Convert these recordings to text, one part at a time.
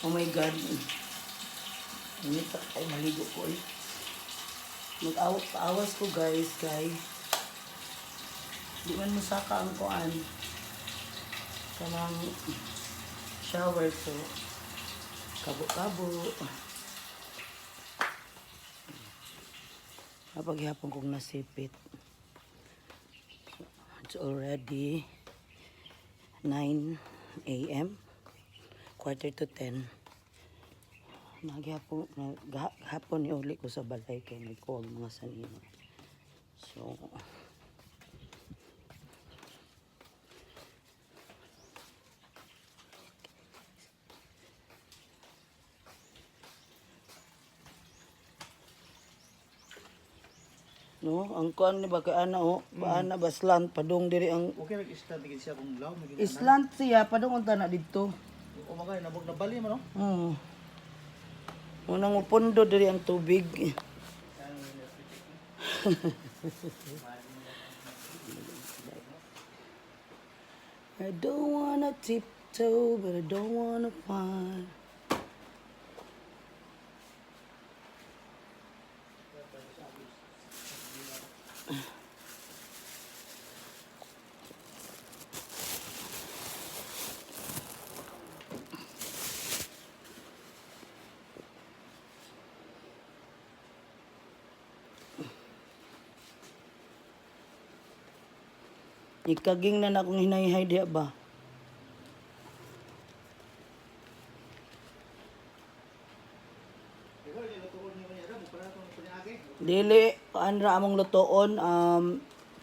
kuan. Init pa ay maligo ko eh. Mag-awat paawas ko guys, kay di man mo saka ang kuan. Kanang shower so kabo-kabo. Napaghihapon kong nasipit. It's already 9 a.m. Quarter to 10. Naghihapon, naghapon ni uli ko sa balay kay nagkuwag mga sanino. So, no, ang kuan ni ba kay ana o, paana baslan padung diri ang Okay, nag-stand digid siya kung law, maging island siya padung unta na didto. O mga nabog na bali man no. Hmm. Unang upundo diri ang tubig. I don't wanna tiptoe, but I don't wanna find. Ikaging na na akong hinayhay diya ba? Dili, anra among lutoon, um,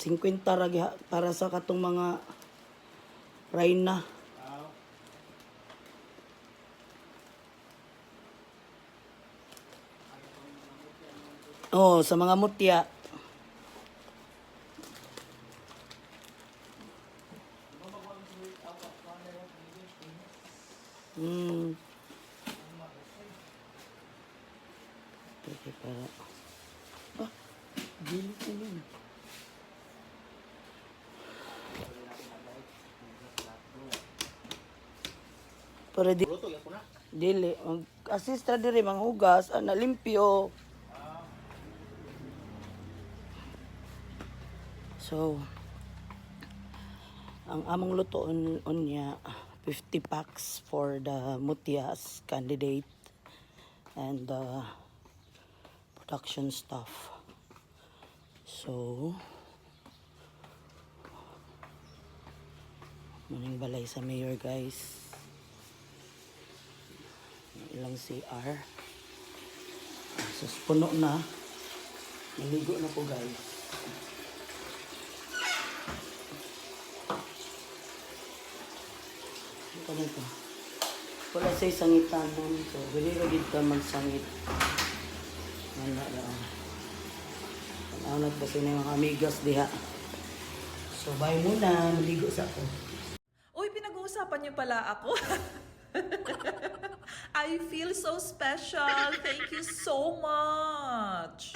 50 ra giha- para sa katong mga rayna. Oh, sa mga mutya. Hmm. Okay, para... Ah, dili ko yun. Para di... Luto. Dili. Mag-assist ra diri manghugas, ana limpyo. So, ang among lutoon unya 50 packs for the Mutias candidate and the production staff. So, muning balay sa mayor guys. Ilang CR. So, puno na. Naligo na po guys. Ito na ito. Wala sa sangitanan. So, dili ra gid ka magsangit. Wala lang. Panawag ba sa mga amigas diha. So, bye muna. Maligo sa ako. Uy, pinag-uusapan niyo pala ako. I feel so special. Thank you so much.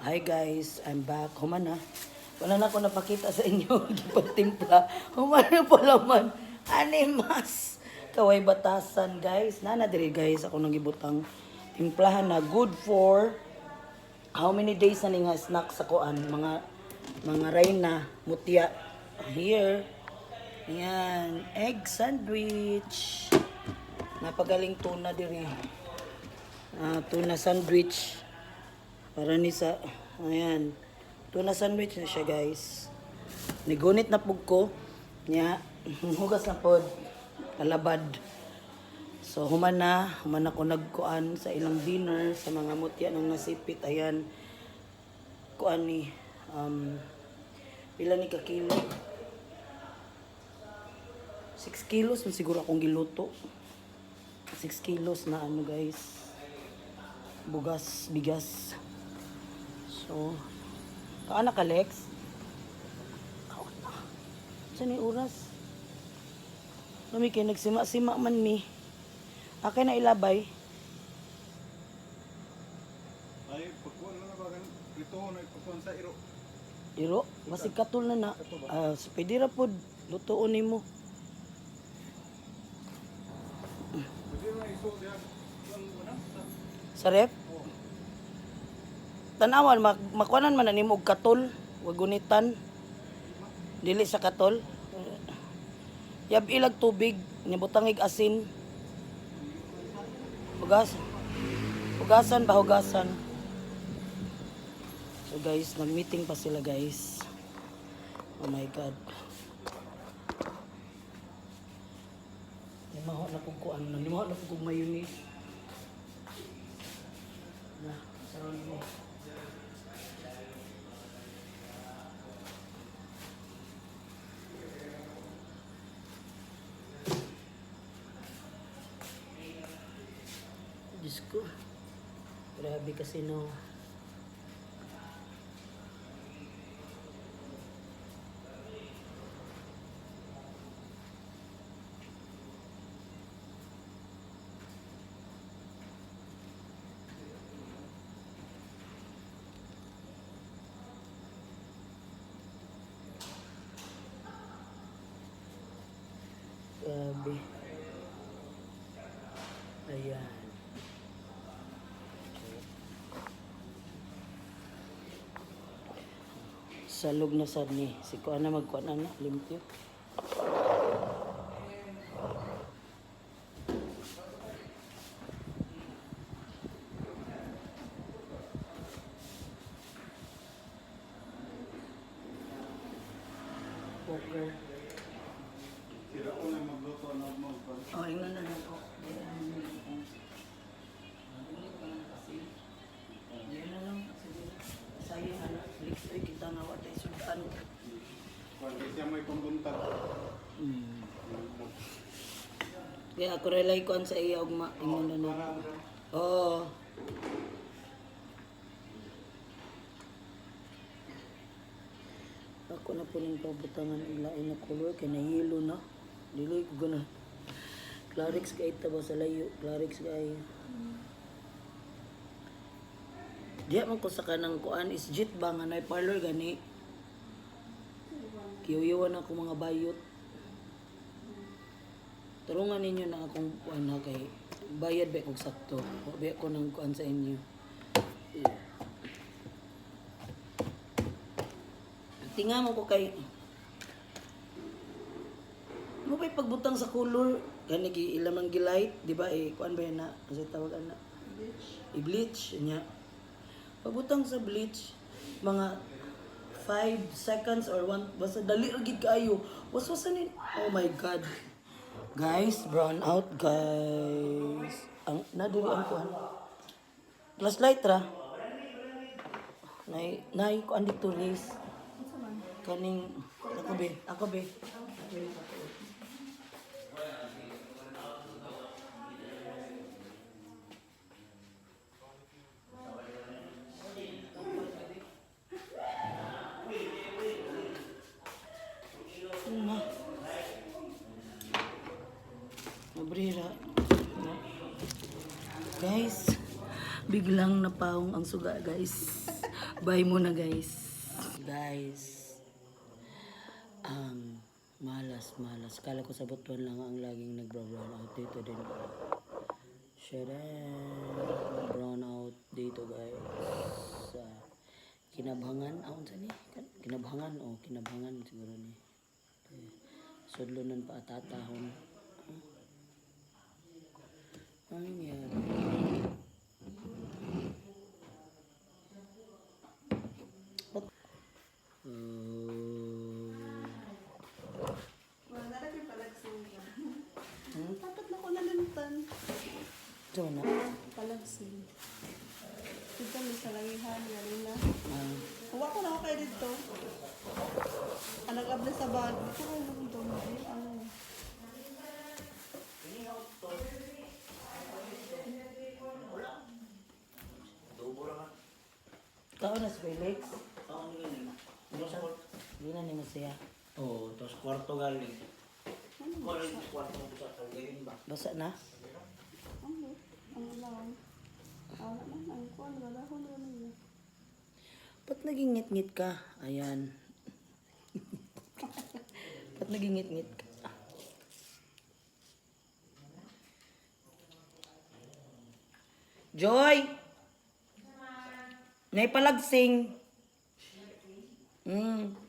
Hi guys, I'm back. Human na. Wala na ako napakita sa inyo. Gipagtimpla. Human na pala man. Animas. Kaway batasan guys. Nana diri guys. Ako nang gibutang timplahan na good for how many days na ning snack sa kuan mga mga reyna mutya here Ayan, egg sandwich. Napagaling tuna diri. Ah, tuna sandwich. Para ni sa, ayan. Tuna sandwich na siya, guys. Nigunit na pug ko. Nya, hugas na pod. Kalabad. So, human na. Human ako nagkuan sa ilang dinner, sa mga mutya ng nasipit. Ayan. Kuan ni, um, pila ni ka kilo? 6 kilos na siguro akong giluto. 6 kilos na ano guys. Bugas, bigas. So, kaana ka Lex? Saan yung oras? Lami kayo nagsima-sima man mi. Akin na ilabay. Ay, pagkuhan lang na ba? Ito, nagpagkuhan sa iro. Iro, masig katul na na. Ah, uh, pwede ra pod lutuon nimo. Pwede na iso diyan. Sa rep? Tanawan, mak makuanan man nimo og katol, wag gunitan. Dili sa katol. Yab ilag tubig, nibutangig asin. Hugas. Hugasan ba hugasan? So guys, nag-meeting pa sila guys. Oh my god. Limaho na kong kuan, limaho na kong mayonnaise. Na, sarang mo. Ko. Grabe kasi no. Grabe. Ayan. Salog na sad ni. Si kuan na magkuan na limpyo. Poker. Sira ko na magluto na magkuhan. Oh, ingon na lang ko. Yan na lang. Sige. Sayang ano. Liktoy kita nga watay sudan. Kuhan kasi siya may pambuntag. Hmm. Kaya ako relay ko sa iya ugma. Ingon na lang. Parang Oo. Ako na po ng pabutangan ilain na color kay nahilo na. Dili ko gana. Clarix kay taba sa layo. Clarix kay. Diya man ko sa kanang kuan is jit ba nga nay parlor gani. Kiyuyawan ako mga bayot. Tulungan ninyo na akong kuan na kay bayad ba kog sakto. Wa ko nang kuan sa inyo. Tinga mo ko kay mo pa'y pagbutang sa color kani gi ilamang gilight di ba eh kuan ba yan na kasi tawag ana i-bleach nya pagbutang sa bleach mga 5 seconds or 1 basta dali ra gid kaayo. Waswasan ni oh my god. Guys brown out guys. Ang nadiri ang kuan flashlight ra. Nay nay kuan dito Riz kaning ako be ako be. Ano? Mabrira. Guys, biglang napaong ang suga, guys. Bye muna, guys. Guys, ang malas, malas. Kala ko sa butuan lang ang laging nag-brown out dito din. Sharan. Brown out dito, guys. Sa kinabhangan. Aon sa ni? Kinabhangan. Oh, kinabhangan siguro ni. Eh, Sudlunan pa atatahon. Ano nangyari? Dapat na ko nalimutan. Jonah. Palagsing. Dito may salangihan, yari na. Huwa ko na ako kayo dito. Anak abla sa bag. Dito ko lang doon. Ano? Tao na sa Felix na ni masaya. Oo, tapos kwarto galing. Wala yung kwarto mo sa tagayin ba? Basa na? Ano? Ang lang. Wala na. Ang kuwan. Wala ko na nila. Ba't naging ngit-ngit ka? Ayan. Ba't naging ngit-ngit ka? Joy! Nay palagsing. Mm.